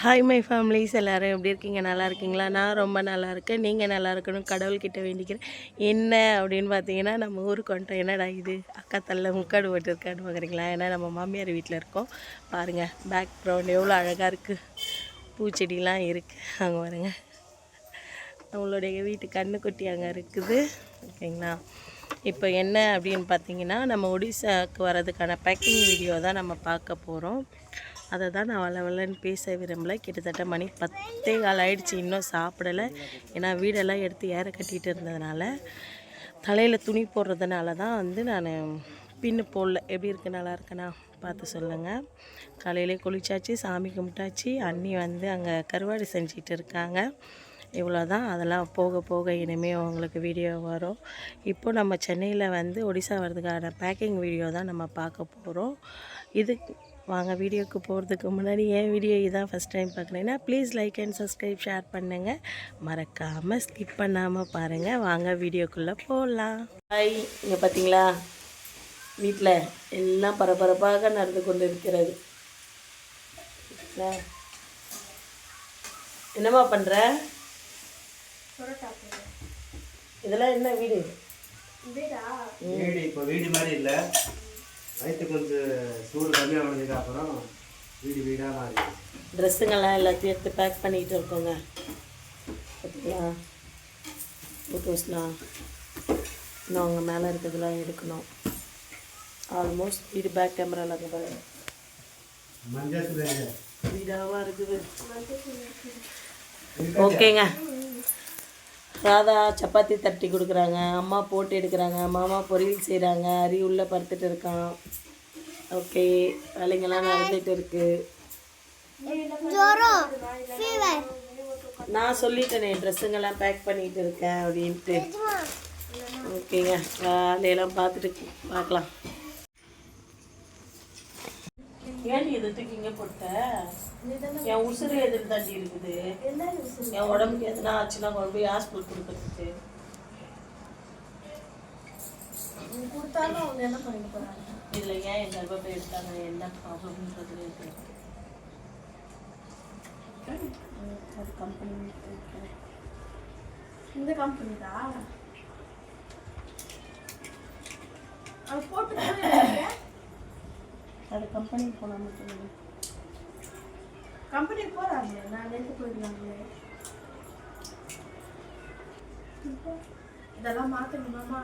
Hi my families எல்லோரும் எப்படி இருக்கீங்க? நல்லா இருக்கீங்களா? நான் ரொம்ப நல்லா இருக்கேன். நீங்கள் நல்லா இருக்கணும். கடவுள்கிட்ட வேண்டிக்கிறேன். என்ன அப்படின்னு பார்த்தீங்கன்னா நம்ம ஊருக்கு வந்துட்டோம். என்னடா இது? அக்கா தள்ள முக்காடு போட்டிருக்கான்னு பார்க்குறீங்களா? ஏன்னா நம்ம மாமியார் வீட்டில் இருக்கோம். பாருங்கள் பேக் க்ரௌண்ட் எவ்வளோ அழகாக இருக்குது பூச்செடிலாம் இருக்குது அங்கே வருங்க நம்மளுடைய வீட்டு கண்ணுக்குட்டி அங்கே இருக்குது. ஓகேங்களா? இப்போ என்ன அப்படின்னு பார்த்தீங்கன்னா நம்ம ஒடிசாவுக்கு வர்றதுக்கான பேக்கிங் வீடியோ தான் நம்ம பார்க்க போகிறோம் அதை தான் நான் வளவலன்னு பேச விரும்பல. கிட்டத்தட்ட மணி பத்தே கால் ஆயிடுச்சு இன்னும் சாப்பிடலை. ஏன்னா வீடெல்லாம் எடுத்து ஏற கட்டிகிட்டு இருந்ததுனால தலையில் துணி போடுறதுனால தான் வந்து நான் பின்னு போடல. எப்படி இருக்கு நல்லா இருக்குண்ணா பார்த்து சொல்லுங்கள் காலையிலே குளிச்சாச்சு சாமி கும்பிட்டாச்சு. அண்ணி வந்து அங்கே கருவாடு செஞ்சிட்டு இருக்காங்க. இவ்வளோ தான் அதெல்லாம் போக போக இனிமேல் உங்களுக்கு வீடியோ வரும். இப்போ நம்ம சென்னையில் வந்து ஒடிசா வர்றதுக்கான பேக்கிங் வீடியோ தான் நம்ம பார்க்க போகிறோம் இது வாங்க வீடியோக்கு போகிறதுக்கு முன்னாடி என் வீடியோ இதான் ஃபஸ்ட் டைம் பார்க்குறீங்கன்னா please like and subscribe share பண்ணுங்கள் மறக்காமல் ஸ்கிப் பண்ணாமல் பாருங்கள் வாங்க வீடியோக்குள்ளே போகலாம் ஹாய் இங்கே பார்த்தீங்களா வீட்டில் எல்லாம் பரபரப்பாக நடந்து கொண்டு இருக்கிறது என்ன? என்னம்மா பண்ணுற இதெல்லாம் என்ன வீடு? வீடு இப்போ வீடு மாதிரி இல்லை. வயிற்று கொஞ்சம் சூடு கம்மியானதுக்கு அப்புறம் வீடு வீடாக மாறி ட்ரெஸ்ஸுங்கெல்லாம் எல்லாத்தையும் எடுத்து பேக் பண்ணிக்கிட்டு இருக்கோங்க. பார்த்தீங்களா ஃபோட்டோஸ்லாம் இன்னும் அவங்க மேலே இருக்கிறதுலாம் எடுக்கணும். ஆல்மோஸ்ட் வீடு பேக் கேமராவில் அங்கே பாருங்க. வீடாவாக இருக்குது. ஓகேங்க ராதா சப்பாத்தி தட்டி கொடுக்குறாங்க அம்மா போட்டு எடுக்கிறாங்க மாமா பொரியல் செய்கிறாங்க அரி உள்ள படுத்துட்டு இருக்கான். ஓகே வேலைங்கெல்லாம் நடந்துட்டு இருக்கு. நான் சொல்லிட்டேனே ட்ரெஸ்ஸுங்கெல்லாம் பேக் பண்ணிட்டு இருக்கேன் அப்படின்ட்டு. ஓகேங்க வேலையெல்லாம் பார்த்துட்டு பார்க்கலாம். ஏன் இது தூக்கி இங்கே போட்ட? என் உசுறு எதிர் தாண்டி இருக்குது. என் உடம்புக்கு எதுனா ஆச்சுன்னா கொண்டு போய் ஹாஸ்பிட்டல் கொடுக்கறதுக்கு. கொடுத்தாலும் அவங்க என்ன பண்ணிட்டு போறாங்க? இதில் ஏன் என் கர்ப்பப்பை எடுத்தாங்க? என்ன ப்ராப்ளம்ன்றது அது கம்பெனி இந்த கம்பெனி தான் அது போட்டு அது கம்பெனிக்கு போனால் மட்டும் கம்பெனி போறாங்களே நான் நேற்று போயிருந்தாங்களே இதெல்லாம் மாற்றணுமாமா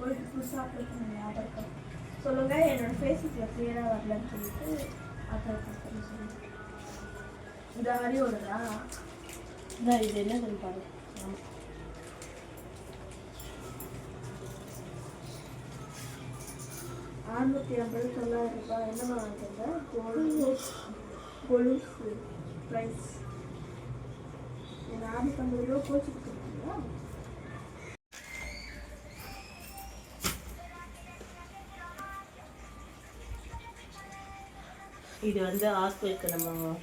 ஒரு புதுசாக அப்ளை பண்ணுங்க ஆதார் கார்டு சொல்லுங்க என்னோட ஃபேஸுக்கில் க்ளியராக வரலன்னு சொல்லிட்டு ஆதார் கார்டு சொல்லுங்க இந்த மாதிரி ஒன்றுதான் இதான் இது என்ன சொல்லி பாரு நானூற்றி ஐம்பது தொள்ளாயிரம் ரூபாய். என்னமா வாங்கிருந்த கொலுசு கொலுசு ப்ரைஸ் நானூற்றி ஐம்பது ரூபா கோச்சு கொடுத்துருக்கீங்களா? இது வந்து ஹாஸ்பிட்டலுக்கு நம்ம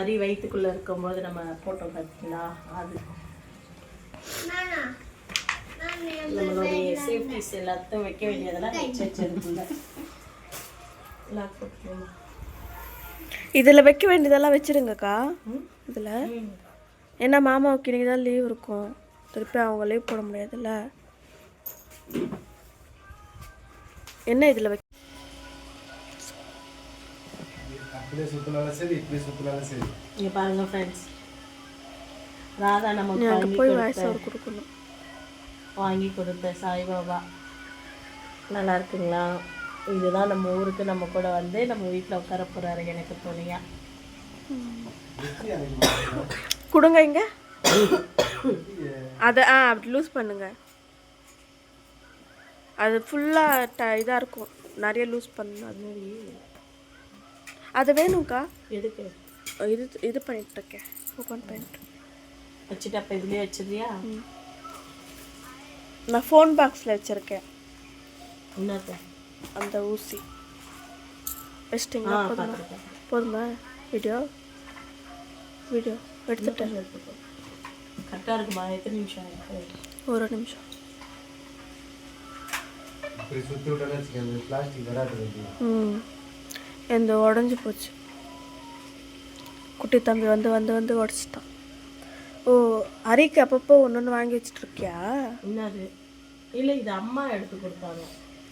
அரி வயிற்றுக்குள்ளே இருக்கும்போது நம்ம போட்டோம் பார்த்தீங்களா? அது. நம்மளுடைய சேஃப்டிஸ் எல்லாத்தையும் வைக்க வேண்டியதெல்லாம் வச்சு இதில் வைக்க வேண்டியதெல்லாம் வச்சிருங்கக்கா. இதில். ஏன்னா மாமாவுக்கு இன்னைக்கு தான் லீவ் இருக்கும். திருப்பி அவங்க லீவ் போட முடியாதுல்ல. என்ன இதில் வைக்க அப்படியே சுற்றினாலும் சரி இப்படி சுற்றினாலும் சரி. இங்கே பாருங்க ஃப்ரெண்ட்ஸ் ராதா வாங்கி போய் ஓவர் கொடுக்கணும். வாங்கி கொடுத்த சாய்பாபா. நல்லா இருக்குங்களா? இதுதான் நம்ம ஊருக்கு நம்ம கூட வந்து நம்ம வீட்டில் உட்கார போகிறாரு எனக்கு துணையா? கொடுங்க இங்க. அதை ஆ அப்படி லூஸ் பண்ணுங்க. அது ஃபுல்லாக ட இதாக இருக்கும். நிறைய லூஸ் பண்ணணும் அது மாதிரி. அது வேணும்க்கா? எதுக்கு? இது இது பண்ணிட்டு இருக்கேன். ஓப்பன் பண்ணிட்டு. வச்சுட்டு அப்போ இதுலேயே வச்சிருந்தியா நான் ஃபோன் பாக்ஸில் வச்சுருக்கேன். அந்த ஊசி. வச்சிட்டிங்களா? போதுமா? போதுமா? வீடியோ? வீடியோ எடுத்துட்டேன். கரெக்டாக இருக்குமா? எத்தனை நிமிஷம் ஒரு நிமிஷம். இந்த உடஞ்சி போச்சு. குட்டி தம்பி வந்து வந்து வந்து உடச்சிட்டான். ஓ ஹரிக்கு அப்பப்போ ஒன்று ஒன்று வாங்கி வச்சுட்டு இருக்கியா என்னது? இல்லை இது அம்மா எடுத்து கொடுத்தாங்க.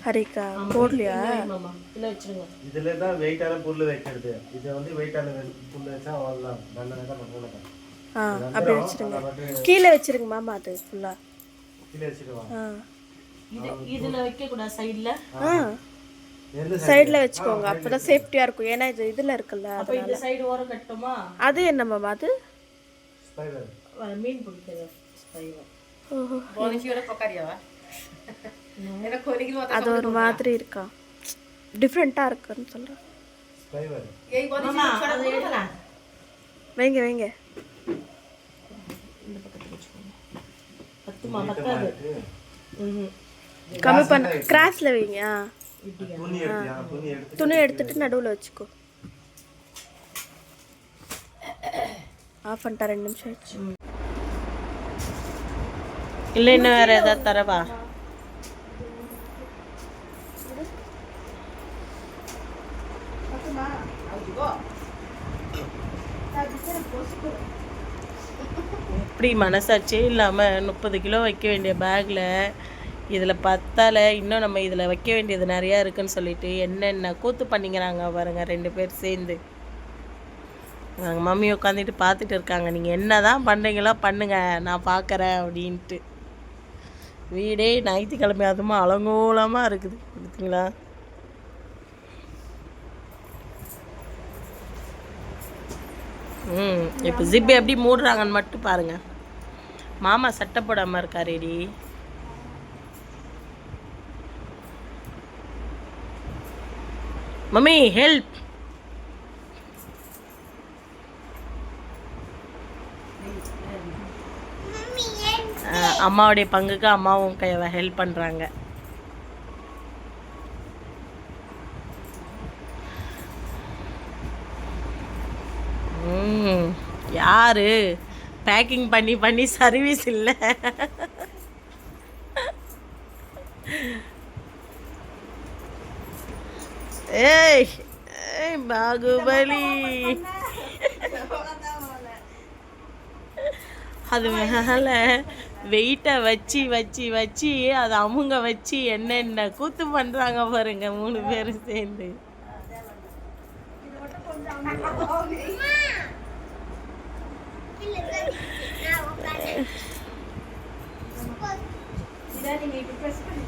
ஹரிக்கா போடலையா? இல்லை வச்சுருங்க. இதுல தான் வெயிட்டான புல்லு வைக்கிறது. இது வந்து வெயிட்டான புல்லு வச்சா அவ்வளோதான் நல்ல தான் பண்ணுவாங்க ஆ அப்படி வச்சிருங்க. கீழே வச்சிருங்க மாமா அது ஃபுல்லாக கீழே வச்சிடுவாங்க ஆ. இது இதில் வைக்கக்கூடாது சைடில் ஆ. சைடில் வச்சுக்கோங்க. அப்போ தான் சேஃப்டியாக இருக்கும். ஏன்னா இது இதில் இருக்குல்ல அப்போ இந்த சைடு ஓரம் கட்டுமா? அது என்ன மாமா அது? ஸ்பைடர் ஓஹோ பொக்காரியாவா அது ஒரு மாதிரி இருக்கா டிஃப்ரெண்ட்டாக இருக்குன்னு சொல்கிறேன் வைங்க வைங்க கம்மி பண்ண கிராஸில் வைங்க ஆ துணி எடுத்துட்டு நடுவில் வச்சுக்கோ ஆஃப் பண்ணிட்டா ரெண்டு நிமிஷம் ஆயிடுச்சு இல்லை இன்னும் வேறு ஏதாவது தரவா? எப்படி மனசாட்சியே இல்லாமல் முப்பது கிலோ வைக்க வேண்டிய பேக்கில் இதில் பத்தால இன்னும் நம்ம இதில் வைக்க வேண்டியது நிறையா இருக்குன்னு சொல்லிட்டு என்னென்ன கூத்து பண்ணிக்கிறாங்க பாருங்க ரெண்டு பேர் சேர்ந்து. எங்கள் மம்மி உட்காந்துட்டு பார்த்துட்டு இருக்காங்க. நீங்கள் என்ன தான் பண்ணுறீங்களோ பண்ணுங்க நான் பார்க்குறேன் அப்படின்ட்டு. வீடே ஞாயிற்றுக்கிழமை அதுமா அலங்கோலமாக இருக்குது. பார்த்தீங்களா ம் இப்போ ஜிப் எப்படி மூடுறாங்கன்னு மட்டும் பாருங்கள் மாமா சட்டை போடாமல் இருக்காரேடி. மம்மி ஹெல்ப் அம்மாவுடைய பங்குக்கு அம்மாவும் கை ஹெல்ப் பண்ணுறாங்க யாரு? பேக்கிங் பண்ணி பண்ணி சர்வீஸ் இல்லை. ஏய் பாகுபலி. அது மேலே வெயிட்டை வச்சு வச்சு வச்சு அதை அவங்க வச்சு என்னென்ன கூத்து பண்ணுறாங்க பாருங்க மூணு பேரும் சேர்ந்து இதான் நீங்கள் இப்போ ப்ரெஸ் பண்ணி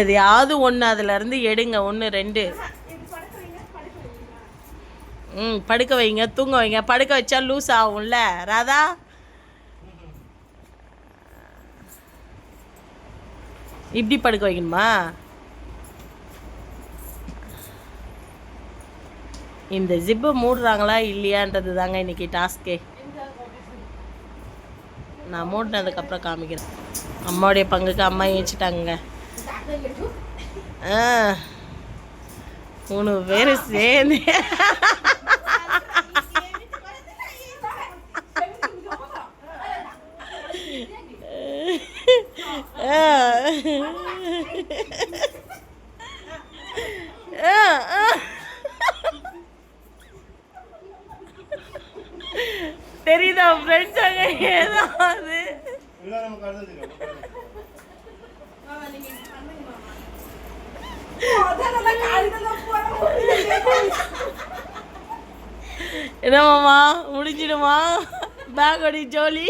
எதையாவது ஒன்று அதுலேருந்து எடுங்க. ஒன்று ரெண்டு. ம் படுக்க வைங்க தூங்க வைங்க. படுக்க வச்சா லூஸ் ஆகும்ல. ராதா? இப்படி படுக்க வைக்கணுமா? இந்த ஜிப்பை மூடுறாங்களா இல்லையான்றது தாங்க இன்னைக்கு டாஸ்கே நான் மூடினதுக்கப்புறம் காமிக்கிறேன். அம்மாவுடைய பங்குக்கு அம்மா ஏச்சிட்டாங்க மூணு பேர் சேர்ந்து. தெரியுதா ஃப்ரெண்ட்ஸ் அங்கே ஏதாவது என்ன மாமா முடிஞ்சிடுமா? பேக்கோடி ஜோலி.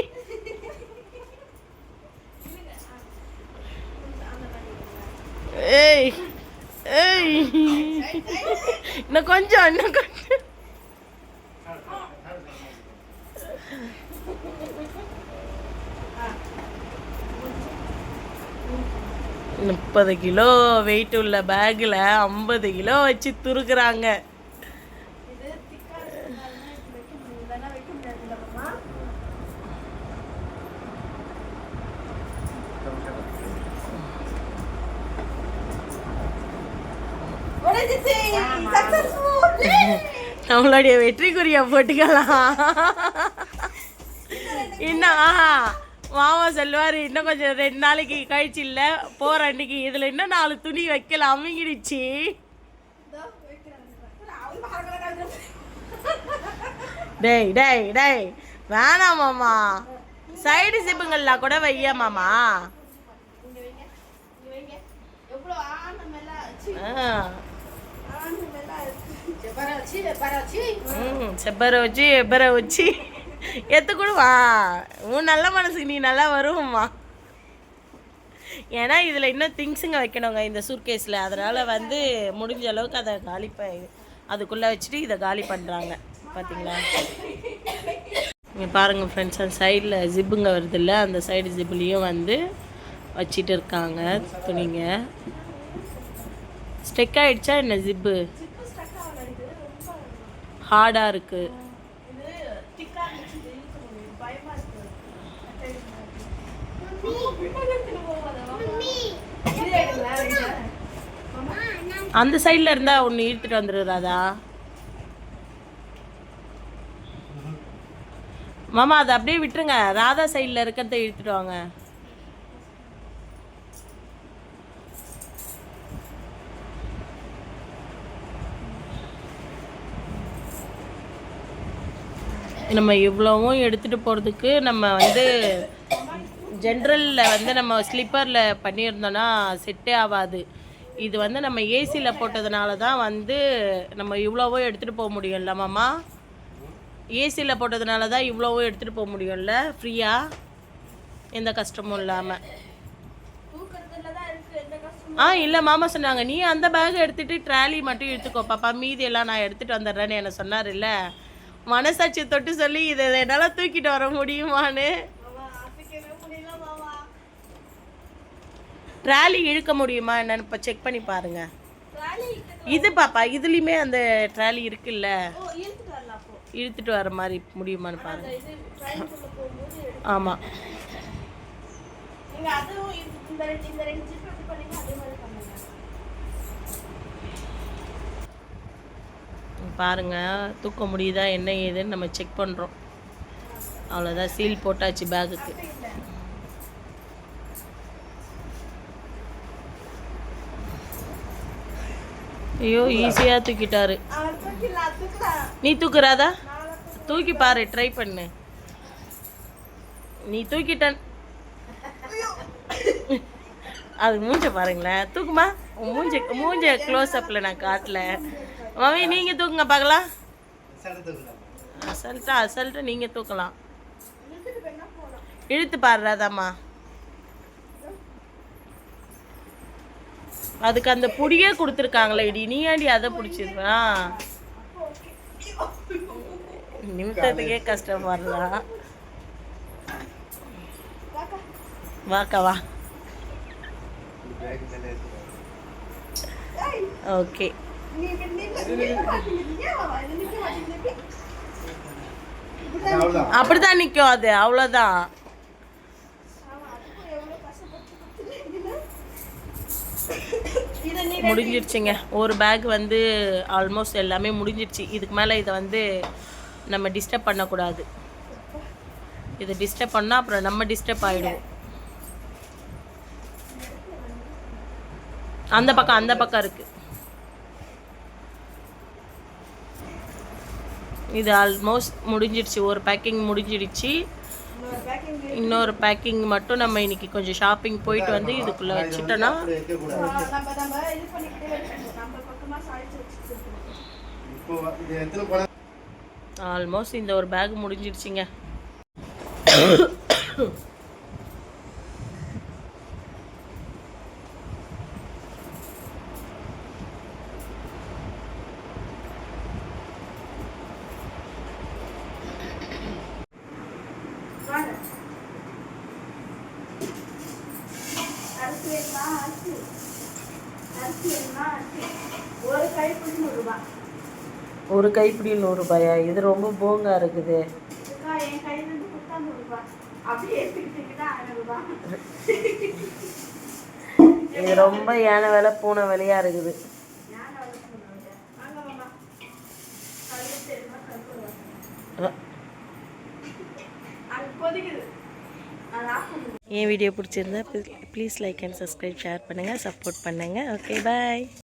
ஏய் ஏய். இன்னும் கொஞ்சம் இன்னும் கொஞ்சம். முப்பது கிலோ வெயிட் உள்ள பேக்கில் ஐம்பது கிலோ வச்சு துருக்குறாங்க. நம்மளுடைய வெற்றிக்குரிய போட்டுக்கலாம். இன்னும் ஆஹா, மாமா சொல்லுவார் இன்னும் கொஞ்சம் ரெண்டு நாளைக்கு கழிச்சு இல்லை போகிற அன்னைக்கு இதில் இன்னும் நாலு துணி வைக்கல அமுங்கிடுச்சு. டேய் டேய் டேய் வேணாம் மாமா. சைடு சிப்புங்கள்லாம் கூட வையா மாமா? செப்பரை வச்சு எப்பரை வச்சு. எத்து வா உன் நல்ல மனசுக்கு நீ நல்லா வருவோம்மா. ஏன்னா இதில் இன்னும் திங்ஸுங்க வைக்கணுங்க இந்த சூர்கேஸில் அதனால் வந்து முடிஞ்ச அளவுக்கு அதை காலி ப அதுக்குள்ளே வச்சுட்டு இதை காலி பண்ணுறாங்க பார்த்தீங்களா இங்கே பாருங்கள் ஃப்ரெண்ட்ஸ் அந்த சைடில் ஜிப்புங்க வருதுல்ல அந்த சைடு ஜிப்புலேயும் வந்து வச்சிட்டு இருக்காங்க துணிங்க. ஸ்டெக் ஆகிடுச்சா என்ன ஜிப்பு ஹார்டாக இருக்குது அந்த சைடில் இருந்தால் ஒன்று இழுத்துட்டு வந்துடுறாதா மாமா அதை அப்படியே விட்டுருங்க. ராதா சைடில் இருக்கிறத இழுத்துட்டு வாங்க. நம்ம இவ்வளவும் எடுத்துகிட்டு போகிறதுக்கு நம்ம வந்து ஜென்ரலில் வந்து நம்ம ஸ்லிப்பரில் பண்ணியிருந்தோன்னா செட்டே ஆகாது. இது வந்து நம்ம ஏசியில் போட்டதுனால தான் வந்து நம்ம இவ்வளவோ எடுத்துகிட்டு போக முடியும்ல மாமா? ஏசியில் போட்டதுனால தான் இவ்வளவோ எடுத்துகிட்டு போக முடியும்ல? ஃப்ரீயாக எந்த கஷ்டமும் இல்லாமல் ஆ இல்லை மாமா சொன்னாங்க. நீ அந்த பேக் எடுத்துகிட்டு ட்ராலி மட்டும் எடுத்துக்கோ பாப்பா மீதி எல்லாம் நான் எடுத்துகிட்டு வந்துடுறேன்னு என்னை சொன்னார் இல்லை மனசாட்சி தொட்டு சொல்லி இதை என்னால் தூக்கிட்டு வர முடியுமான்னு மாமா ஆப்பிக்கவே முடியல மாமா ட்ராலி இழுக்க முடியுமா என்னன்னு இப்போ செக் பண்ணி பாருங்க. இது பாப்பா இதுலேயுமே அந்த ட்ராலி இருக்குல்ல? இழுத்துட்டு வர மாதிரி முடியுமான்னு பாருங்க. ஆமாம் பாருங்க தூக்க முடியுதா என்ன ஏதுன்னு நம்ம செக் பண்ணுறோம் அவ்வளோதான் சீல் போட்டாச்சு பேகுக்கு ஐயோ ஈஸியாக தூக்கிட்டாரு. நீ தூக்குறாதா? தூக்கி பாரு ட்ரை பண்ணு. நீ தூக்கிட்டன். அது மூஞ்ச பாருங்களேன். தூக்குமா? உன் மூஞ்ச மூஞ்ச க்ளோஸ் அப்பில் நான் காட்டல. மம்மி நீங்கள் தூக்குங்க பார்க்கலாம். அசல்ட்டா அசல்ட்டா நீங்கள் தூக்கலாம். இழுத்து பாடுறாதாம்மா. அதுக்கு அந்த புடியே கொடுத்துருக்காங்களே இடி நீ ஏடி அதை பிடிச்சிருக்கா நிமித்தத்துக்கே கஷ்டப்படுறா. வாக்கா வா. ஓகே. அப்படிதான் நிற்கும் அது அவ்வளோதான் முடிஞ்சிடுச்சுங்க. ஒரு பேக் வந்து ஆல்மோஸ்ட் எல்லாமே முடிஞ்சிடுச்சு. இதுக்கு மேலே இதை வந்து நம்ம டிஸ்டர்ப் பண்ணக்கூடாது. இதை டிஸ்டர்ப் பண்ணால் அப்புறம் நம்ம டிஸ்டர்ப் ஆகிடுவோம் அந்த பக்கம் அந்த பக்கம் இருக்குது இது ஆல்மோஸ்ட் முடிஞ்சிடுச்சு. ஒரு பேக்கிங் முடிஞ்சிடுச்சு. இன்னொரு பேக்கிங் மட்டும் நம்ம இன்னைக்கு கொஞ்சம் ஷாப்பிங் போயிட்டு வந்து இதுக்குள்ள வச்சுட்டோன்னா ஆல்மோஸ்ட் இந்த ஒரு பேக் முடிஞ்சிடுச்சிங்க வாங்க. அரிசி வேணுமா? அரிசி. அரிசி வேணுமா? அரிசி. ஒரு கைப்பிடி நூறு ரூபாய் ஒரு கைப்பிடி நூறுரூபாயா இது ரொம்ப போங்கா இருக்குது. இது ரொம்ப யானை விலை பூனை விலையா இருக்குது. என் வீடியோ பிடிச்சிருந்தா please like and subscribe share பண்ணுங்கள் சப்போர்ட் பண்ணுங்கள் ஓகே பாய்.